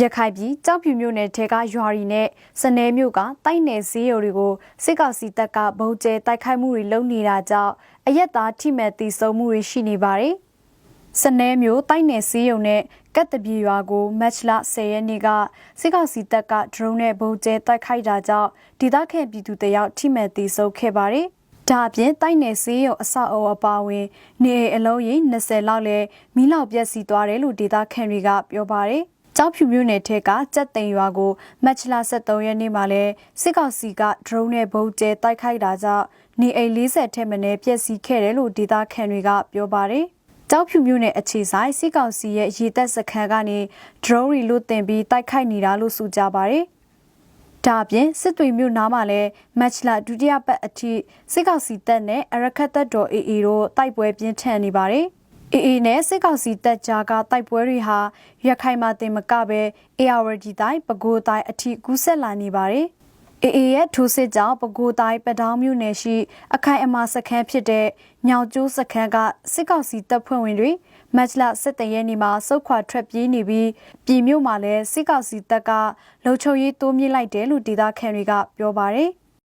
ရခိုင်ပြည်ကြောက်ဖြူမြို့နယ်ထဲကရွာရီနဲ့စနဲမြို့ကတိုက်နယ်စည်းရုံတွေကိုစစ်ကောင်စီတပ်ကဗုံးကျဲတိုက်ခိုက်မှုတွေလုပ်နေတာကြောင့်အရက်သားထိမဲ့တီဆုံးမှုတွေရှိနေပါတယ်။စနဲမြို့တိုက်နယ်စည်းရုံနဲ့ကတ်တပြေရွာကိုမတ်လ10ရက်နေ့ကစစ်ကောင်စီတပ်ကဒရုန်းနဲ့ဗုံးကျဲတိုက်ခိုက်တာကြောင့်ဒေသခံပြည်သူတယောက်ထိမဲ့တီဆုံးခဲ့ပါတယ်။ဒါအပြင်တိုက်နယ်စည်းရုံအဆောက်အအုံအပါအဝင် နေအိမ်အလုံးကြီး20လောက်လဲမီးလောင်ပျက်စီးသွားတယ်လို့ဒေသခံတွေကပြောပါတယ်။ ကြောက်ဖြူမြို့နယ်ထက်ကကြက်သိန်ရွာကိုမတ်လ23ရက်နေ့မှာလဲစစ်ကောင်စီကဒရုန်းနဲ့ဗုံးကျဲတိုက်ခိုက်တာကြောင့်နေအိမ်40ထက်မနည်းပျက်စီးခဲ့တယ်လို့ဒေသခံတွေကပြောပါတယ်။ကြောက်ဖြူမြို့နယ်အခြေဆိုင်စစ်ကောင်စီရဲ့ရေတပ်စခန်းကနေဒရုန်းတွေလွတ်တင်ပြီးတိုက်ခိုက်နေတာလို့ဆိုကြပါတယ်။ဒါအပြင်စစ်တွေမြို့နားမှာလည်းမတ်လဒုတိယပတ်အထိစစ်ကောင်စီတပ်နဲ့အရခတ်တပ်တော် AA တို့တိုက်ပွဲပြင်းထန်နေပါတယ်။ AA နဲ့စစ်ကောင်စီတပ်ကြားကတိုက်ပွဲတွေဟာရခိုင်မှာတင်မကပဲ ARD တိုင်းပဲခူးတိုင်းအထိကူးဆက်လာနေပါတယ်။ AA ရဲ့ထိုးစစ်ကြောင့်ပဲခူးတိုင်းပတောင်းမြို့နယ်ရှိအခိုင်အမာစခန်းဖြစ်တဲ့ညောင်ကျိုးစခန်းကစစ်ကောင်စီတပ်ဖွဲ့ဝင်တွေမတ်လ17ရက်နေ့မှာစုခွာထွက်ပြေးနေပြီးပြည်မြို့မှာလည်းစစ်ကောင်စီတပ်ကလုံခြုံရေးတိုးမြင့်လိုက်တယ်လို့ဒေသခံတွေကပြောပါတယ်။